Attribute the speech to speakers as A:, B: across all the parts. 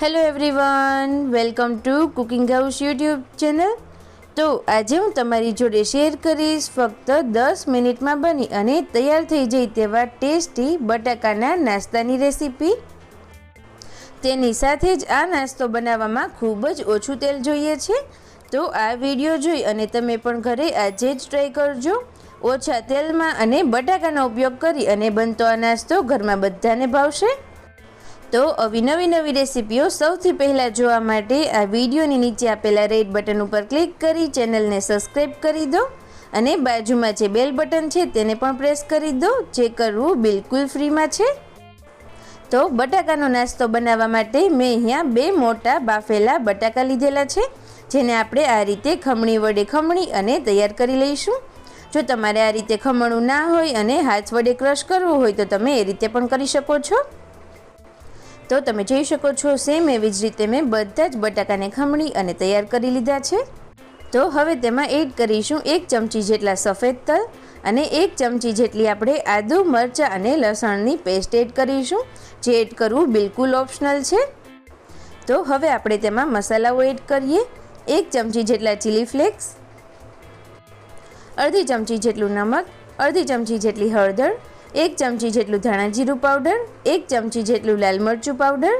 A: Hello everyone welcome to cooking house YouTube channel તો આજે હું તમારી જોડે શેર કરીશ ફક્ત દસ મિનિટમાં બની અને તૈયાર થઈ જાય તેવા ટેસ્ટી બટાકાના નાસ્તાની રેસીપી તેની સાથે જ આ નાસ્તો બનાવવામાં ખૂબ જ ઓછું તેલ જોઈએ છે. તો આ વીડિયો જોઈ અને તમે પણ ઘરે આજે જ ટ્રાય કરજો. ઓછા તેલમાં અને બટાકાનો ઉપયોગ કરી અને બનતો આ નાસ્તો ઘરમાં બધાને ભાવશે. તો આવી નવી નવી રેસીપીઓ સૌથી પહેલાં જોવા માટે આ વિડીયોની નીચે આપેલા રેડ બટન ઉપર ક્લિક કરી ચેનલને સબસ્ક્રાઈબ કરી દો અને બાજુમાં જે બેલ બટન છે તેને પણ પ્રેસ કરી દો, જે કરવું બિલકુલ ફ્રીમાં છે. તો, બટાકાનો નાસ્તો બનાવવા માટે મેં અહીંયા બે મોટા બાફેલા બટાકા લીધેલા છે, જેને આપણે આ રીતે ખમણી વડે ખમણી અને તૈયાર કરી લઈશું. જો તમારે આ રીતે ખમણું ના હોય અને હાથ વડે ક્રશ કરવું હોય તો તમે એ રીતે પણ કરી શકો છો. તો તમે જોઈ શકો છો સેમ એવી જ રીતે મેં બધા જ બટાકાને ખમણી અને તૈયાર કરી લીધા છે. તો હવે તેમાં એડ કરીશું એક ચમચી જેટલા સફેદ તલ અને એક ચમચી જેટલી આપણે આદુ, મરચાં અને લસણની પેસ્ટ એડ કરીશું, જે એડ કરવું બિલકુલ ઓપ્શનલ છે. તો હવે આપણે તેમાં મસાલાઓ એડ કરીએ. એક ચમચી જેટલા ચીલી ફ્લેક્સ અડધી ચમચી જેટલું નમક, અડધી ચમચી જેટલી હળદર એક ચમચી જેટલું ધાણા જીરું પાવડર એક ચમચી જેટલું લાલ મરચું પાવડર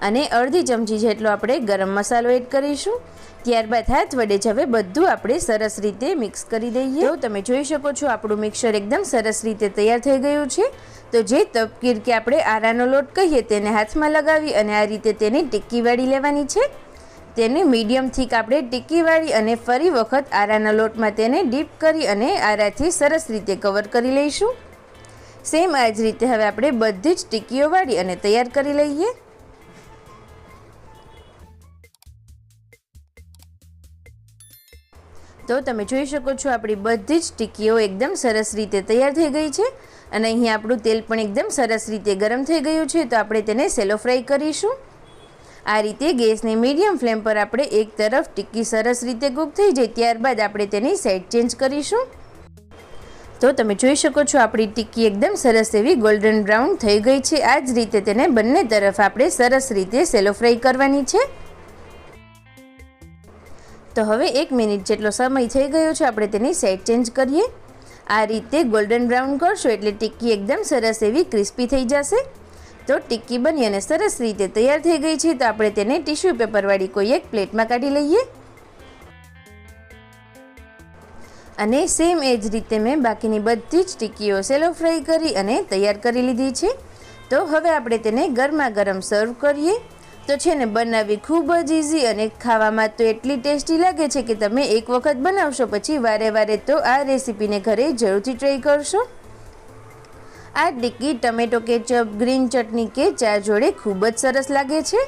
A: અને અડધી ચમચી જેટલો આપણે ગરમ મસાલો એડ કરીશું. ત્યારબાદ હાથ વડે જ હવે બધું આપણે સરસ રીતે મિક્સ કરી દઈએ. તો તમે જોઈ શકો છો, આપણું મિક્સર એકદમ સરસ રીતે તૈયાર થઈ ગયું છે. તો જે તપકીર કે આપણે આરાનો લોટ કહીએ, તેને હાથમાં લગાવી અને આ રીતે તેની ટિક્કી વાળી લેવાની છે. તેને મીડિયમ થીક આપણે ટિક્કી વાળી અને ફરી વખત આરાના લોટમાં તેને ડીપ કરી અને આરાથી સરસ રીતે કવર કરી લઈશું. સેમ આ જ રીતે હવે આપણે બધી જ ટીકીઓ વાળી અને તૈયાર કરી લઈએ. તો તમે જોઈ શકો છો આપણી બધી જ ટીકીઓ એકદમ સરસ રીતે તૈયાર થઈ ગઈ છે અને અહીંયા આપણું તેલ પણ એકદમ સરસ રીતે ગરમ થઈ ગયું છે તો આપણે તેને સેલો ફ્રાય કરીશું. આ રીતે ગેસની મીડિયમ ફ્લેમ પર આપણે એક તરફ ટીક્કી સરસ રીતે કૂક થઈ જાય ત્યારબાદ આપણે તેની સાઈડ ચેન્જ કરીશું. તો તમે જોઈ શકો છો, આપણી ટિક્કી એકદમ સરસ એવી ગોલ્ડન બ્રાઉન થઈ ગઈ છે. આ જ રીતે તેને બંને તરફ આપણે સરસ રીતે સેલો ફ્રાય કરવાની છે. તો હવે એક મિનિટ જેટલો સમય થઈ ગયો છે, આપણે તેની સેટ ચેન્જ કરીએ. આ રીતે ગોલ્ડન બ્રાઉન કરશો એટલે ટિક્કી એકદમ સરસ એવી ક્રિસ્પી થઈ જશે. તો ટિક્કી બની અને સરસ રીતે તૈયાર થઈ ગઈ છે, તો આપણે તેને ટિશ્યુ પેપરવાળી કોઈ એક પ્લેટમાં કાઢી લઈએ. અને સેમ એ જ રીતે મેં બાકીની બધી જ ટીકીઓ સેલો ફ્રાય કરી અને તૈયાર કરી લીધી છે. તો હવે આપણે તેને ગરમા ગરમ સર્વ કરીએ. તો છે ને બનાવવી ખૂબ જ ઇઝી અને ખાવામાં તો એટલી ટેસ્ટી લાગે છે કે તમે એક વખત બનાવશો પછી વારે વારે તો આ રેસીપીને ઘરે જરૂરથી ટ્રાય કરશો. આ ડિક્કી ટમેટો કેચઅપ, ગ્રીન ચટણી કે ચા જોડે ખૂબ જ સરસ લાગે છે.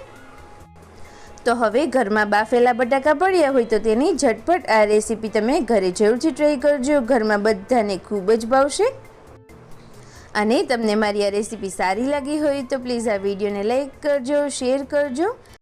A: તો હવે ઘરમાં બાફેલા બટાકા પડ્યા હોય તો તેની ઝટપટ આ રેસીપી તમે ઘરે જરૂરથી ટ્રાય કરજો. ઘરમાં બધાને ખૂબ જ ભાવશે. અને તમને મારી આ રેસીપી સારી લાગી હોય તો પ્લીઝ આ વિડીયોને લાઈક કરજો શેર કરજો.